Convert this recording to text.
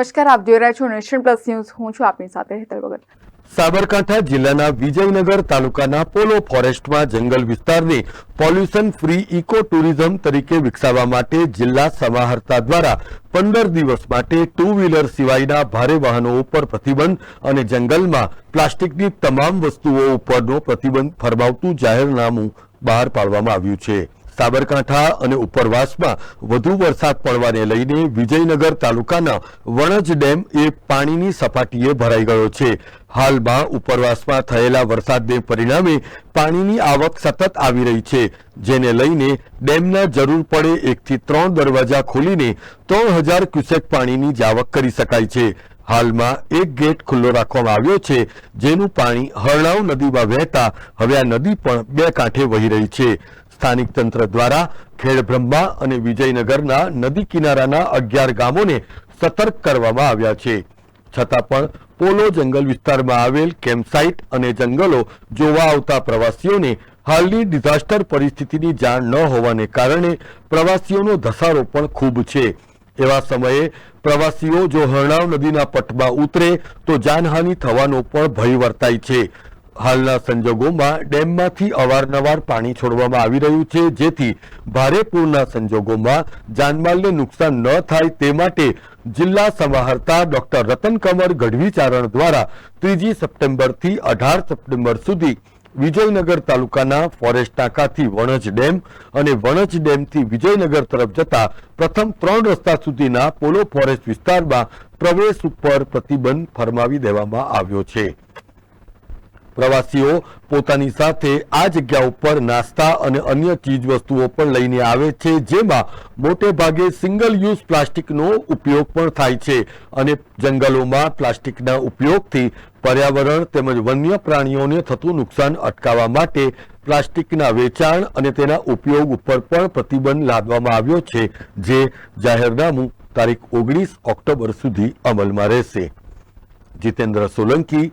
નમસ્કાર, આપ જોઈ રહ્યા છો નેશન પ્લસ ન્યૂઝ. હું છું આપની સાથે હેતલ ભગત. સાબરકાંઠા જિલ્લાના વિજયનગર તાલુકાના પોલો ફોરેસ્ટમાં જંગલ વિસ્તારને પોલ્યુશન ફ્રી ઇકો ટુરિઝમ તરીકે વિકસાવવા માટે જિલ્લા સમાહર્તા દ્વારા પંદર દિવસ માટે ટુ વ્હીલર સિવાયના ભારે વાહનો ઉપર પ્રતિબંધ અને જંગલમાં પ્લાસ્ટિકની તમામ વસ્તુઓ ઉપરનો પ્રતિબંધ ફરમાવતું જાહેરનામું બહાર પાડવામાં આવ્યું છે. સાબરકાંઠા અને ઉપરવાસમાં વધુ વરસાદ પડવાને લઈને વિજયનગર તાલુકાના વણજ ડેમ એ પાણીની સપાટીએ ભરાઈ ગયો છે. હાલમાં ઉપરવાસમાં થયેલા વરસાદને પરિણામે પાણીની આવક સતત આવી રહી છે. જેને લઈને ડેમના જરૂર પડે એકથી ત્રણ દરવાજા ખોલીને ત્રણ હજાર ક્યુસેક પાણીની જાવક કરી શકાય છે. હાલમાં એક ગેટ ખુલ્લો રાખવામાં આવ્યો છે, જેનું પાણી હરણાવ નદીમાં વહેતા હવે આ નદી પણ બે કાંઠે વહી રહી છે. સ્થાનિક તંત્ર દ્વારા ખેડબ્રહ્મા અને વિજયનગરના નદી કિનારાના અગિયાર ગામોને સતર્ક કરવામાં આવ્યા છે. છતાં પણ પોલો જંગલ વિસ્તારમાં આવેલ કેમ્પસાઇટ અને જંગલો જોવા આવતા પ્રવાસીઓને હાલની ડિઝાસ્ટર પરિસ્થિતિની જાણ ન હોવાને કારણે પ્રવાસીઓનો ધસારો પણ ખૂબ છે. એવા સમયે પ્રવાસીઓ જો હરણાવ નદીના પટમાં ઉતરે તો જાનહાનિ થવાનો પણ ભય વર્તાય છે. હાલના સંજોગોમાં ડેમમાંથી અવારનવાર પાણી છોડવામાં આવી રહ્યું છે, જેથી ભારે પૂરના સંજોગોમાં જાનમાલને નુકસાન ન થાય તે માટે જિલ્લા સમાહર્તા ડોક્ટર રતનકમર ગઢવી ચારણ દ્વારા ત્રીજી સપ્ટેમ્બરથી અઢાર સપ્ટેમ્બર સુધી વિજયનગર તાલુકાના ફોરેસ્ટ નાકાથી વણજ ડેમ અને વણજ ડેમથી વિજયનગર તરફ જતા પ્રથમ ત્રણ રસ્તા સુધીના પોલો ફોરેસ્ટ વિસ્તારમાં પ્રવેશ ઉપર પ્રતિબંધ ફરમાવી દેવામાં આવ્યો છે. પ્રવાસીઓ પોતાની સાથે આ જગ્યા ઉપર નાસ્તા અને અન્ય ચીજ વસ્તુઓ પણ લઈને આવે છે, જેમાં મોટે ભાગે સિંગલ યુઝ પ્લાસ્ટિકનો ઉપયોગ પણ થાય છે અને જંગલોમાં પ્લાસ્ટિકના ઉપયોગથી પર્યાવરણ તેમજ વન્ય પ્રાણીઓને થતું નુકસાન અટકાવવા માટે પ્લાસ્ટિકના વેચાણ અને તેના ઉપયોગ ઉપર પણ પ્રતિબંધ લાદવામાં આવ્યો છે, જે જાહેરનામું તારીખ ઓગણીસ ઓક્ટોબર સુધી અમલમાં રહેશે. Jitendra Solanki